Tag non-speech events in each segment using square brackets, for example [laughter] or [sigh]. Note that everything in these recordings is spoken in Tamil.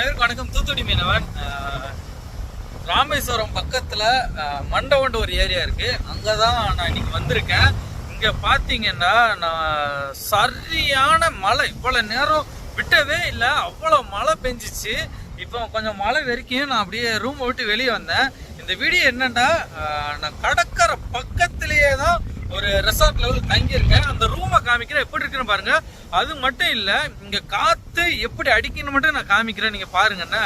அனைவருக்கும் வணக்கம். தூத்துக்குடி மீனவன் ராமேஸ்வரம் பக்கத்தில் மண்டவண்டு ஒரு ஏரியா இருக்கு. அங்கதான் நான் இன்னைக்கு வந்திருக்கேன். இங்கே பார்த்தீங்கன்னா நான் சரியான மழை. இவ்வளோ நேரம் விட்டதே இல்லை. அவ்வளோ மழை பெஞ்சிச்சு. இப்போ கொஞ்சம் மழை வரைக்கும் நான் அப்படியே ரூமை விட்டு வெளியே வந்தேன். இந்த வீடியோ என்னென்னா நான் கடற்கரை பக்கத்துலேயே தான் ஒரு ரெசார்ட்ல வந்து தங்கியிருக்கேன். அந்த ரூமை காமிக்கிறேன். எப்படி இருக்குன்னு பாருங்க. அது மட்டும் இல்ல இங்க காத்து எப்படி அடிக்கணும் மட்டும் நான் காமிக்கிறேன். நீங்க பாருங்கண்ணே.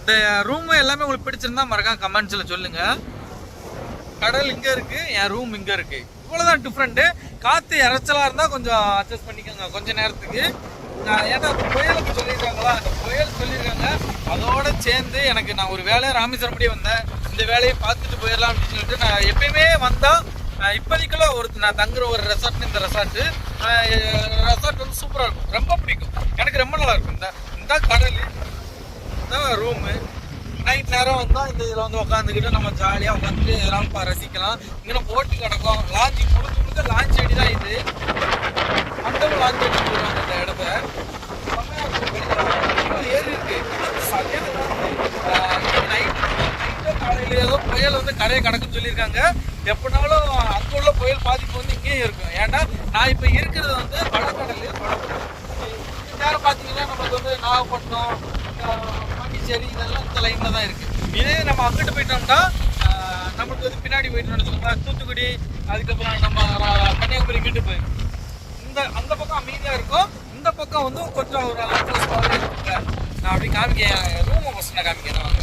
இந்த ரூம் எல்லாமே உங்களுக்கு பிடிச்சிருந்தா மறக்காம கமெண்ட்ஸ்ல சொல்லுங்க. கடல் இங்க இருக்கு என் ரூம் இங்க இருக்கு. இவ்வளவுதான் டிஃப்ரெண்ட் காத்து இறைச்சலா இருந்தா கொஞ்சம் அட்ஜஸ்ட் பண்ணிக்கோங்க கொஞ்ச நேரத்துக்கு. நான் ஏன்னா புயலுக்கு சொல்லியிருக்காங்களா? அந்த புயல் சொல்லியிருக்காங்க. அதோட சேர்ந்து எனக்கு நான் ஒரு வேலையை ராமேஸ்வரம் முடிய வந்தேன். இந்த வேலையை பார்த்துட்டு போயிடலாம் அப்படின்னு சொல்லிட்டு நான் எப்பயுமே வந்தால் இப்போதைக்குள்ள ஒரு நான் தங்குற ஒரு ரெசார்ட் இந்த ரெசார்ட்டு ரெசார்ட் வந்து சூப்பராக இருக்கும். ரொம்ப பிடிக்கும். எனக்கு ரொம்ப நல்லா இருக்கும். இந்த இந்த கடல் இந்த ரூமு நைட் நேரம் வந்தால் இந்த இதில் வந்து உட்காந்துக்கிட்டு நம்ம ஜாலியாக உட்காந்துட்டு இதெல்லாம் ரசிக்கலாம். இங்கே போட்டு கிடக்கும். லாஞ்சி முழுக்க முழுக்க லாஞ்ச் அடி தான் இது அந்த லாஞ்ச் அடி சொல்லுவாங்க இந்த இடத்த செம்மையா இருக்கும் வெளியில. ஏரி இருக்கு சரியான நைட் காலையில ஏதோ புயல் வந்து கரையை கடக்குன்னு சொல்லியிருக்காங்க எப்படினாலும் அங்க உள்ள புயல் பாதிப்பு வந்து இங்கேயும் இருக்கும் ஏன்னா நான் இப்போ இருக்கிறது வந்து வடகடல் வடகடல் நேரம் பார்த்தீங்கன்னா நமக்கு வந்து நாகப்பட்டினம் ஆஹ், பாண்டிச்சேரி இதெல்லாம் இந்த லைனில் தான் இருக்கு இதே நம்ம அங்கிட்டு போயிட்டோம்னா நம்மளுக்கு நமக்கு வந்து பின்னாடி போயிட்டோம்னு வச்சுக்கோங்க தூத்துக்குடி அதுக்கப்புறம் நம்ம கன்னியாகுமரி கிட்ட போய். இந்த அந்த பக்கம் அமைதியாக இருக்கும். இந்த பக்கம் வந்து கொஞ்சம் ஒரு நான் அப்படி காமிக்க ரூமை ஃபஸ்ட் நான் காமிக்கிறேன்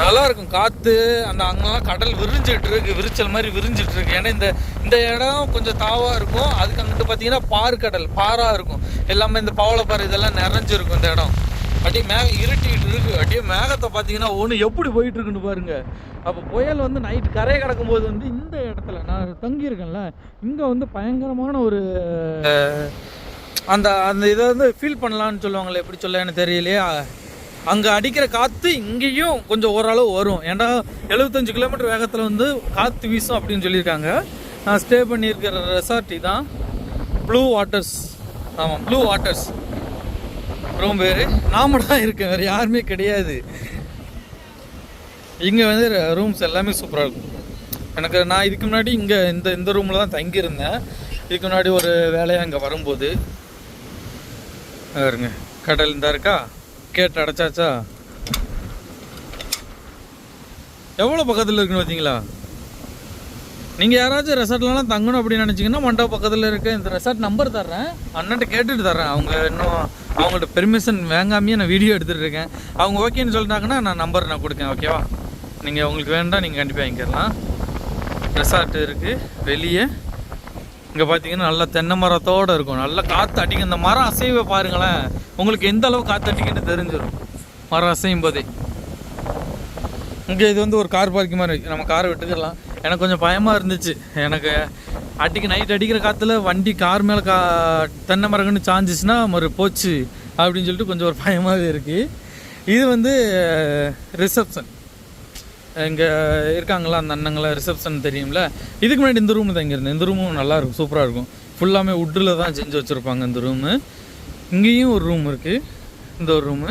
நல்லா இருக்கும். காற்று அந்த அங்கெல்லாம் கடல் விரிஞ்சிட்டு இருக்கு. விரிச்சல் மாதிரி விரிஞ்சிட்டு இருக்கு. ஏன்னா இந்த இந்த இடம் கொஞ்சம் தாவா இருக்கும். அதுக்கு அங்கிட்டு பார்த்தீங்கன்னா பாறு கடல் பாரா இருக்கும். எல்லாமே இந்த பவளப்பாறை இதெல்லாம் நிறைஞ்சிருக்கும் இந்த இடம். அப்படியே மேக இருட்டிட்டு இருக்கு. அப்படியே மேகத்தை பார்த்தீங்கன்னா ஒன்று எப்படி போயிட்டு இருக்குன்னு பாருங்க. அப்போ புயல் வந்து நைட் கரையை கிடக்கும் போது வந்து இந்த இடத்துல நான் தங்கியிருக்கேன்ல இங்கே வந்து பயங்கரமான ஒரு அந்த அந்த இதை வந்து ஃபீல் பண்ணலான்னு சொல்லுவாங்களே எப்படி சொல்ல எனக்கு தெரியலையா. அங்கே அடிக்கிற காற்று இங்கேயும் கொஞ்சம் ஓரளவு வரும். ஏன்னா எழுபத்தஞ்சு கிலோமீட்டர் வேகத்தில் வந்து காற்று வீசும் அப்படின்னு சொல்லியிருக்காங்க. நான் ஸ்டே பண்ணியிருக்கிற ரெசார்ட்டி தான் ப்ளூ வாட்டர்ஸ் ஆமாம் ப்ளூ வாட்டர்ஸ் ரூம் பேர் நாம தான் இருக்கேன் வேறு யாருமே கிடையாது. இங்கே வந்து ரூம்ஸ் எல்லாமே சூப்பராக இருக்கும். எனக்கு நான் இதுக்கு முன்னாடி இங்கே இந்த இந்த ரூமில் தான் தங்கியிருந்தேன். இதுக்கு முன்னாடி ஒரு வேலையாக இங்கே வரும்போது இருங்க. கடல் இந்த இருக்கா? கேட்டு அடைச்சாச்சா? எவ்வளோ பக்கத்தில் இருக்குன்னு பார்த்தீங்களா நீங்கள் யாராச்சும் ரெசார்ட்லலாம் தங்கணும் அப்படின்னு நினச்சிங்கன்னா மண்டபம் பக்கத்தில் இருக்க இந்த ரெசார்ட் நம்பர் தர்றேன். அண்ணன்ட்ட கேட்டுட்டு தர்றேன். அவங்க இன்னும் அவங்கள்ட்ட பெர்மிஷன் வாங்காமையே நான் வீடியோ எடுத்துகிட்டு இருக்கேன். அவங்க ஓகேன்னு சொல்லிட்டாங்கன்னா நான் நம்பர் நான் கொடுக்கேன் ஓகேவா நீங்கள் உங்களுக்கு வேண்டாம் நீங்கள் கண்டிப்பாக வாங்கிக்கலாம். ரெசார்ட் இருக்குது வெளியே. இங்கே பார்த்தீங்கன்னா நல்லா தென்னை மரத்தோடு இருக்கும். நல்லா காற்று அடிக்கும். இந்த மரம் அசைவை பாருங்களேன். உங்களுக்கு எந்த அளவு காற்று அடிக்குன்னு தெரிஞ்சிடும். மரம் அசையும் போதே இங்கே இது வந்து ஒரு கார் பார்க்கிங் மாதிரி நம்ம காரை விட்டுக்கலாம். எனக்கு கொஞ்சம் பயமாக இருந்துச்சு. எனக்கு அடிக்க நைட் அடிக்கிற காற்றுல வண்டி கார் மேலே கா தென்னை மரங்கன்னு சாஞ்சிச்சுன்னா மறு போச்சு அப்படின்னு சொல்லிட்டு கொஞ்சம் ஒரு பயமாகவே இருக்குது இது வந்து ரிசப்ஷன் இங்கே இருக்காங்களா அந்த அண்ணங்களா? ரிசப்ஷன் தெரியும்ல. இதுக்கு முன்னாடி இந்த ரூம் தான் இங்கே இருந்தேன் இந்த ரூமும் நல்லா இருக்கும். சூப்பராக இருக்கும். ஃபுல்லாமே உட்டில் தான் செஞ்சு வச்சுருப்பாங்க இந்த ரூமு இங்கேயும் ஒரு ரூம் இருக்குது இந்த ஒரு ரூமு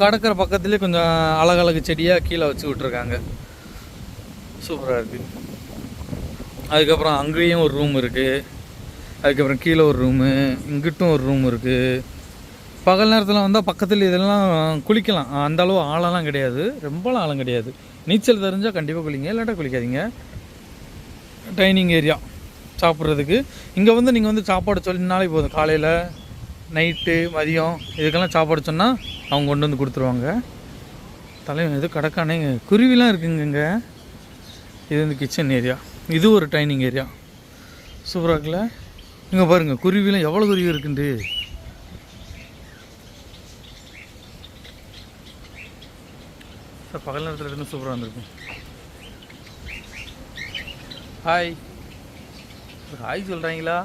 கடற்கரை பக்கத்துலேயே கொஞ்சம் அழகழகு செடியாக கீழே வச்சு விட்ருக்காங்க சூப்பராக இருக்குது அதுக்கப்புறம் அங்கேயும் ஒரு ரூம் இருக்குது அதுக்கப்புறம் கீழே ஒரு ரூமு இங்கிட்டும் ஒரு ரூம் இருக்குது பகல் நேரத்தில் வந்தால் பக்கத்தில் இதெல்லாம் குளிக்கலாம். அந்த அளவு ஆழம்லாம் கிடையாது. ரொம்பலாம் ஆழம் கிடையாது. நீச்சல் தெரிஞ்சால் கண்டிப்பாக குளிங்க. இல்லாட்டா குளிக்காதீங்க. டைனிங் ஏரியா சாப்பிட்றதுக்கு. இங்கே வந்து நீங்கள் வந்து சாப்பாடு சொல்லினாலே போதும். காலையில் நைட்டு மதியம் இதுக்கெல்லாம் சாப்பாடு சொன்னால் அவங்க கொண்டு வந்து கொடுத்துருவாங்க. தலைவன் எதுவும் கடக்கானே. குருவிலாம் இருக்குங்க இங்கே. இது வந்து கிச்சன் ஏரியா இது ஒரு டைனிங் ஏரியா. சூப்பராக இங்கே பாருங்கள் குருவிலாம் எவ்வளோ குருவி இருக்குண்டு சார் பகல் நேரத்தில் இருந்து சூப்பராக இருந்திருக்கும். ஹாய் ஹாய் சொல்கிறாங்களா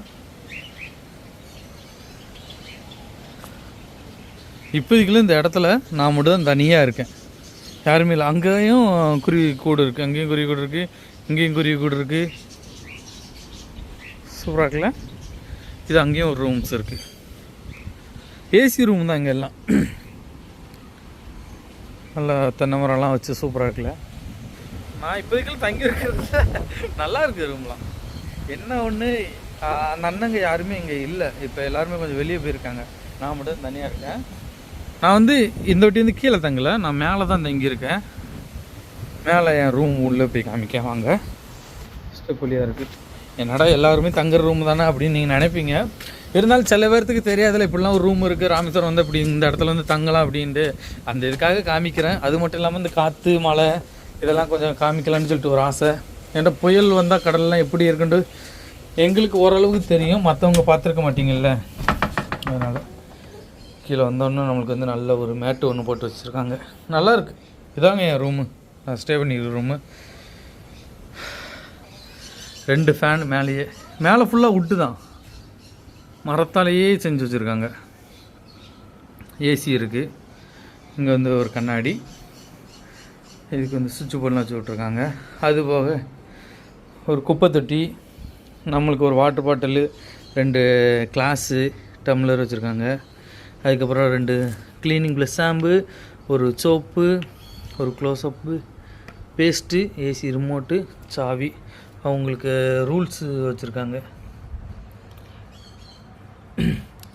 இப்போதைக்குள்ள இந்த இடத்துல நான் மட்டும் தான் தனியாக இருக்கேன். யாருமே இல்லை. அங்கேயும் குருவி கூடு இருக்குது அங்கேயும் குருவி கூடு இருக்குது இங்கேயும் குருவி கூடு இருக்குது சூப்பராக இருக்குல்ல? இது அங்கேயும் ஒரு ரூம்ஸ் இருக்குது ஏசி ரூம் தான் இங்கே எல்லாம். நல்லா தென்னை மரம்லாம் வச்சு சூப்பராக இருக்குல்ல? நான் இப்போதைக்கு தங்கி இருக்கிறது [laughs] நல்லா இருக்குது ரூம்லாம் என்ன ஒன்று அந்த அண்ணங்க யாருமே இங்கே இல்லை. இப்போ எல்லாருமே கொஞ்சம் வெளியே போயிருக்காங்க. நான் மட்டும் தனியாக இருக்கேன். நான் வந்து இந்த வாட்டி வந்து கீழே தங்கலை. நான் மேலே தான் தங்கியிருக்கேன். மேலே என் ரூம் உள்ளே போய் காமிக்க வாங்க ஸ்டெப் வழியாக இருக்குது என்னடா எல்லாருமே தங்குற ரூம் தானே அப்படின்னு நீங்கள் நினைப்பீங்க. இருந்தாலும் சில பேர்த்துக்கு தெரியாதுல இப்படிலாம் ஒரு ரூம் இருக்குது ராமேஸ்வரம் வந்து இப்படி இந்த இடத்துல வந்து தங்கலாம் அப்படின்ட்டு. அந்த இதுக்காக காமிக்கிறேன். அது மட்டும் இல்லாமல் இந்த காற்று மழை இதெல்லாம் கொஞ்சம் காமிக்கலாம்னு சொல்லிட்டு ஒரு ஆசை. ஏன்டா புயல் வந்தால் கடல்லாம் எப்படி இருக்குன்ட்டு எங்களுக்கு ஓரளவுக்கு தெரியும். மற்றவங்க பார்த்துருக்க மாட்டீங்கல்ல. அதனால் கீழே வந்தோன்னே நம்மளுக்கு வந்து நல்ல ஒரு மேட்டு ஒன்று போட்டு வச்சுருக்காங்க. நல்லா இருக்கு. இதாங்க என் ரூமு நான் ஸ்டே பண்ணிக்கிற ரூமு ரெண்டு ஃபேன் மேலேயே. மேலே ஃபுல்லாக உட்டு தான். மரத்தாலேயே செஞ்சு வச்சுருக்காங்க. ஏசி இருக்குது இங்கே வந்து ஒரு கண்ணாடி. இதுக்கு வந்து சுவிட்ச் போர்டெலாம் வச்சு விட்ருக்காங்க அது போக ஒரு குப்பை தொட்டி. நம்மளுக்கு ஒரு வாட்டர் பாட்டிலு ரெண்டு கிளாஸு டம்ளர் வச்சுருக்காங்க. அதுக்கப்புறம் ரெண்டு க்ளீனிங் ப்ளஸ் ஷாம்பு ஒரு சோப்பு ஒரு க்ளோஸ்அப்பு பேஸ்ட்டு ஏசி ரிமோட்டு சாவி. அவங்களுக்கு ரூல்ஸு வச்சுருக்காங்க.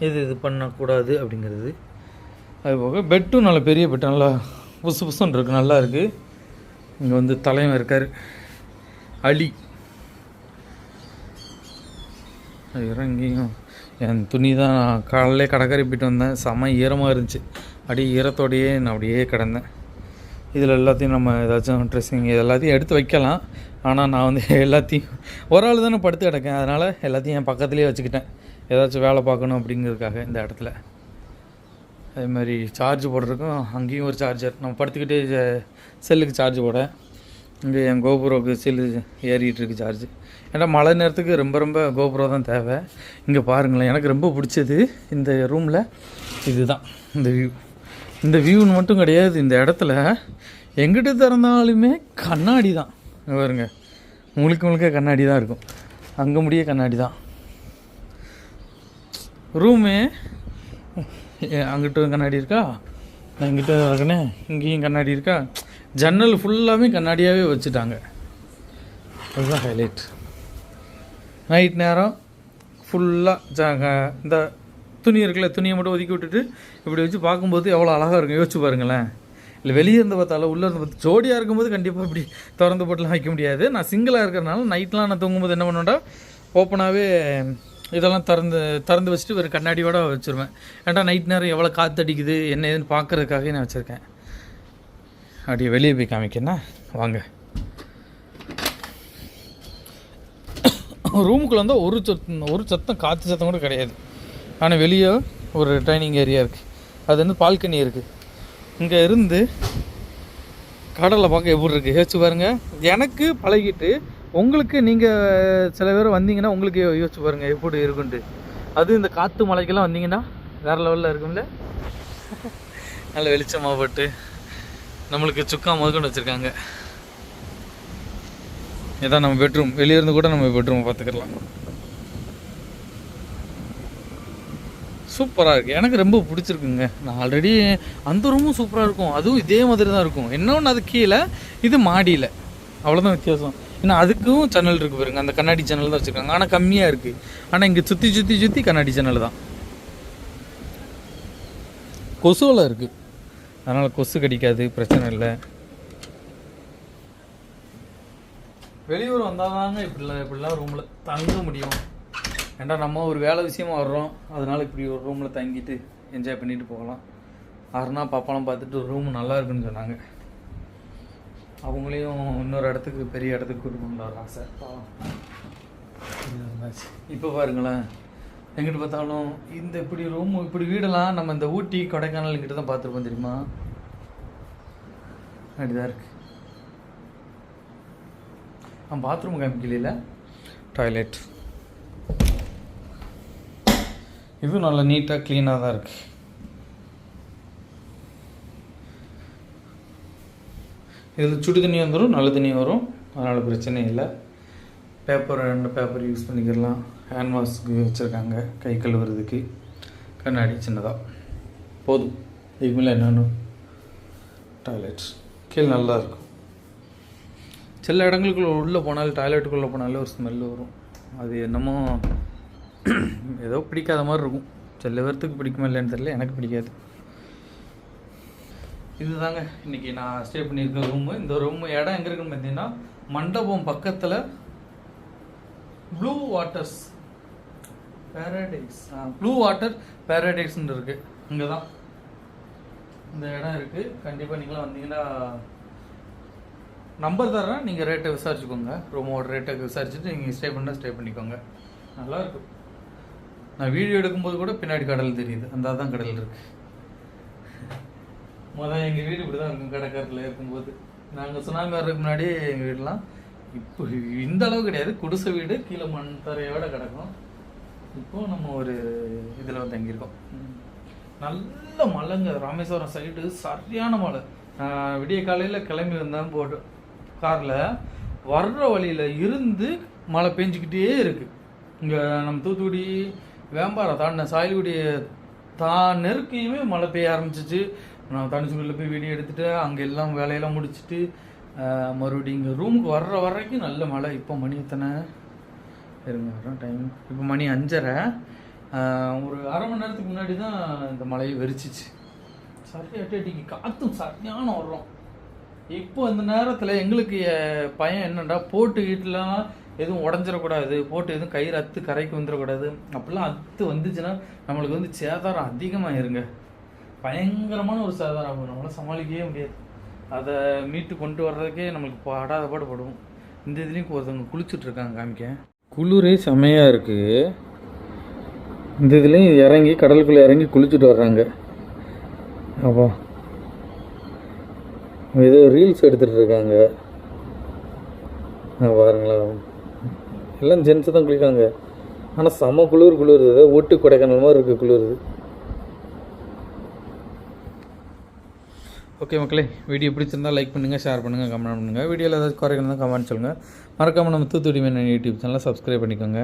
எது இது பண்ணக்கூடாது அப்படிங்கிறது. அதுபோக பெட்டும் நல்ல பெரிய பெட் நல்லா புசு புசுன்னு இருக்குது நல்லா இருக்குது இங்கே வந்து தலைவன் இருக்கார். அலி. அது இறங்கியும் என் துணி தான் நான் காலையிலே கடற்கரை போயிட்டு வந்தேன். செம ஈரமாக இருந்துச்சு. அப்படியே ஈரத்தோடையே நான் அப்படியே கிடந்தேன். இதில் எல்லாத்தையும் நம்ம ஏதாச்சும் ட்ரெஸ்ஸிங் இது எல்லாத்தையும் எடுத்து வைக்கலாம். ஆனால் நான் வந்து எல்லாத்தையும் ஒரு ஆள் தானே படுத்து கிடக்கேன். அதனால் எல்லாத்தையும் என் பக்கத்துலேயே வச்சுக்கிட்டேன். ஏதாச்சும் வேலை பார்க்கணும் அப்படிங்கிறதுக்காக இந்த இடத்துல. அதே மாதிரி சார்ஜ் போடுறதுக்கும் அங்கேயும் ஒரு சார்ஜர் நம்ம படுத்துக்கிட்டே செல்லுக்கு சார்ஜ் போட. இங்கே என் கோபுரோக்கு செல்லு ஏறிட்டு இருக்கு சார்ஜ் ஏன்னா மழை நேரத்துக்கு ரொம்ப ரொம்ப கோபுரோ தான் தேவை. இங்கே பாருங்களேன் எனக்கு ரொம்ப பிடிச்சது இந்த ரூமில் இதுதான் இந்த வியூ இந்த வியூன்னு மட்டும் கிடையாது இந்த இடத்துல எங்கிட்ட திறந்தாலுமே கண்ணாடி தான் பாருங்க. முழுக்க முழுக்க கண்ணாடி தான் இருக்கும். அங்கே முடிய கண்ணாடி தான் ரூமு அங்கிட்டும் கண்ணாடி இருக்கா? நான் இங்கிட்ட இருக்கனே. இங்கேயும் கண்ணாடி இருக்கா? ஜன்னல் ஃபுல்லாகவே கண்ணாடியாகவே வச்சுட்டாங்க. அதுதான் ஹைலைட் நைட் நேரம் ஃபுல்லாக இந்த துணி இருக்குல்ல துணியை மட்டும் ஒதுக்கி விட்டுட்டு இப்படி வச்சு பார்க்கும்போது எவ்வளோ அழகாக இருக்கும். யோசிச்சு பாருங்களேன். இல்லை வெளியே இருந்து பார்த்தாலும் உள்ளே இருந்து பார்த்து ஜோடியாக இருக்கும்போது கண்டிப்பாக இப்படி திறந்து போட்டுலாம் வைக்க முடியாது. நான் சிங்கிளாக இருக்கிறனால நைட்லாம் நான் தூங்கும்போது என்ன பண்ணுவேன்டா ஓப்பனாகவே இதெல்லாம் திறந்து திறந்து வச்சுட்டு ஒரு கண்ணாடியோட வச்சுருவேன். ஏன்டா நைட் நேரம் எவ்வளோ காற்று அடிக்குது என்ன ஏதுன்னு பார்க்குறதுக்காக நான் வச்சுருக்கேன். அப்படியே வெளியே போய் காமிக்கண்ணா வாங்க. [coughs] ரூமுக்குள்ளே வந்தால் ஒரு சத்தம் ஒரு சத்தம் காற்று சத்தம் கூட கிடையாது. ஆனால் வெளியே ஒரு டைனிங் ஏரியா இருக்குது அது வந்து பால்கனி இருக்குது இங்கே இருந்து கடலை பார்க்க எப்படி இருக்குது யோசிச்சு பாருங்கள் எனக்கு பழகிட்டு உங்களுக்கு நீங்கள் சில பேர் வந்தீங்கன்னா உங்களுக்கு யோசிச்சு பாருங்கள் எப்படி இருக்குன்ட்டு. அது இந்த காற்று மலைக்கெல்லாம் வந்தீங்கன்னா வேறு லெவலில் இருக்கும்ல. நல்ல வெளிச்சமாக போட்டு நம்மளுக்கு சுக்கா முதற்கொண்டு வச்சுருக்காங்க. இதான் நம்ம பெட்ரூம் வெளியே இருந்து கூட நம்ம பெட்ரூமை பார்த்துக்கலாம். சூப்பராக இருக்குது எனக்கு ரொம்ப பிடிச்சிருக்குங்க. நான் ஆல்ரெடி அந்த ரூமும் சூப்பராக இருக்கும். அதுவும் இதே மாதிரி தான் இருக்கும். இன்னொன்று அது கீழே இது மாடியில். அவ்வளோதான் வித்தியாசம். ஏன்னா அதுக்கும் சேனல் இருக்குது பாருங்க. அந்த கண்ணாடி சேனல் தான் வச்சுருக்காங்க. ஆனால் கம்மியாக இருக்குது ஆனால் இங்கே சுற்றி சுற்றி சுற்றி கண்ணாடி சேனல் தான். கொசுவில் இருக்குது அதனால் கொசு கடிக்காது பிரச்சனை இல்லை. வெளியூர் வந்தால் தாங்க இப்படிலாம் இப்படிலாம் ரூமில் தங்க முடியும். ஏன்டா நம்ம ஒரு வேலை விஷயமா வர்றோம். அதனால இப்படி ஒரு ரூமில் தங்கிட்டு என்ஜாய் பண்ணிட்டு போகலாம். அருணா பாப்பாலாம் பார்த்துட்டு ரூம் நல்லா இருக்குன்னு சொன்னாங்க. அவங்களையும் இன்னொரு இடத்துக்கு பெரிய இடத்துக்கு கூட்டு போகணும் ஒரு ஆசை இப்போ பாருங்களேன். எங்கிட்ட பார்த்தாலும் இந்த இப்படி ரூம் இப்படி வீடெல்லாம் நம்ம இந்த ஊட்டி கொடைக்கானல் கிட்ட தான் பார்த்துருப்போம் தெரியுமா? அப்படிதான் இருக்கு. ஆ பாத்ரூம் காமிக்கலையில? டாய்லெட் இதுவும் நல்லா நீட்டாக க்ளீனாக தான் இருக்குது இதில் சுடு தண்ணி வந்துடும் நல்ல தண்ணி வரும். அதனால் பிரச்சனை இல்லை. பேப்பர் ரெண்டு பேப்பர் யூஸ் பண்ணிக்கிடலாம் ஹேண்ட் வாஷ்க்கு வச்சுருக்காங்க கை கழுவுறதுக்கு. கண்ணாடி சின்னதாக போதும். இதுக்கு மேலே என்னென்னு? டாய்லெட் கீழே நல்லா இருக்கும். சில இடங்களுக்குள்ள உள்ளே போனாலும் டாய்லெட்டுக்குள்ளே போனாலே ஒரு ஸ்மெல் வரும். அது என்னமோ [clears throat] ஏதோ பிடிக்காத மாதிரி இருக்கும். சில பேர்த்துக்கு பிடிக்குமா இல்லைன்னு தெரியல எனக்கு பிடிக்காது. இதுதாங்க இன்னைக்கு நான் ஸ்டே பண்ணியிருக்க ரூமு இந்த ரூம் இடம் எங்கே இருக்குன்னு பார்த்தீங்கன்னா மண்டபம் பக்கத்தில் blue waters paradise blue water பேரடைஸ்ன்னு இருக்கு. இங்கே தான் இந்த இடம் இருக்குது கண்டிப்பாக நீங்களாம் வந்தீங்கன்னா நம்பர் தரேன் நீங்கள் ரேட்டை விசாரிச்சுக்கோங்க. ரூமோட ரேட்டை விசாரிச்சுட்டு நீங்கள் ஸ்டே பண்ணால் ஸ்டே பண்ணிக்கோங்க. நல்லா இருக்கும். நான் வீடியோ எடுக்கும்போது கூட பின்னாடி கடல் தெரியுது. அந்த தான் கடல் இருக்கு. மொதல் எங்கள் வீடு இப்படி தான் இருக்கும். கடற்கரையில் இருக்கும்போது. நாங்கள் சுனாமி வர்றதுக்கு முன்னாடி எங்கள் வீடெலாம் இப்போ இந்த அளவு கிடையாது. குடிசை வீடு கீழே மண் தரையோட கிடக்கும். இப்போ நம்ம ஒரு இதில் வந்து தங்கியிருக்கோம். நல்ல மழைங்க ராமேஸ்வரம் சைடு சரியான மழை நான் விடிய காலையில் கிளம்பி வந்தேன் போட்டு. காரில் வர்ற வழியில் இருந்து மழை பெஞ்சிக்கிட்டே இருக்குது இங்கே நம்ம தூத்துக்குடி வேம்பாரம் தாண்டின. சாயல்குடி தான் நெருக்கியுமே மழை பெய்ய ஆரம்பிச்சிச்சு. நான் தனுச்சுக்குள்ள போய் வீடியோ எடுத்துட்டு அங்கே எல்லாம் வேலையெல்லாம் முடிச்சுட்டு மறுபடியும் இங்கே ரூமுக்கு வர்ற வரைக்கும் நல்ல மழை. இப்போ மணி எத்தனை? இருங்க வரோம் டைம் இப்போ மணி அஞ்சரை. ஒரு அரை மணி நேரத்துக்கு முன்னாடி தான் இந்த மழையை வெறிச்சிச்சு. சரியா அடிக்கு. காற்றும் சரியான வர்றோம் இப்போ இந்த நேரத்தில் எங்களுக்கு அஹ், பயம் என்னடா போட்டு வீட்டிலாம் எதுவும் உடஞ்சிடக்கூடாது. போட்டு எதுவும் கயிறு அத்து கரைக்கு வந்துடக்கூடாது. அப்படிலாம் அத்து வந்துச்சுன்னா நம்மளுக்கு வந்து சேதாரம் அதிகமாயிருங்க. பயங்கரமான ஒரு சேதாரம் ஆகும். நம்மளால் சமாளிக்கவே முடியாது. அதை மீட்டு கொண்டு வர்றதுக்கே நம்மளுக்கு படாத பாடுபடும் இந்த இதுலேயும் ஒருத்தவங்க குளிச்சுட்ருக்காங்க காமிக்க. குளிரே செமையாக இருக்குது இந்த இதுலேயும் இறங்கி கடலுக்குள்ளே இறங்கி குளிச்சுட்டு வர்றாங்க. அப்பா. ஏதோ ரீல்ஸ் எடுத்துகிட்டு இருக்காங்க. பாருங்களேன். எல்லாம் ஜென்ஸு தான் குளிக்காங்க ஆனால் செம குளிர் குளிருது ஏதோ கொடைக்கானல் மாதிரி இருக்குது குளிருது ஓகே மக்களே வீடியோ பிடிச்சிருந்தா லைக் பண்ணுங்கள் ஷேர் பண்ணுங்கள் கமெண்ட் பண்ணுங்கள் வீடியோவில் ஏதாவது குறைக்கணும் கமெண்ட் சொல்லுங்கள் மறக்காமல் நம்ம தூத்துக்குடி மேன் யூடியூப் சேனலை சப்ஸ்கிரைப் பண்ணிக்கோங்க.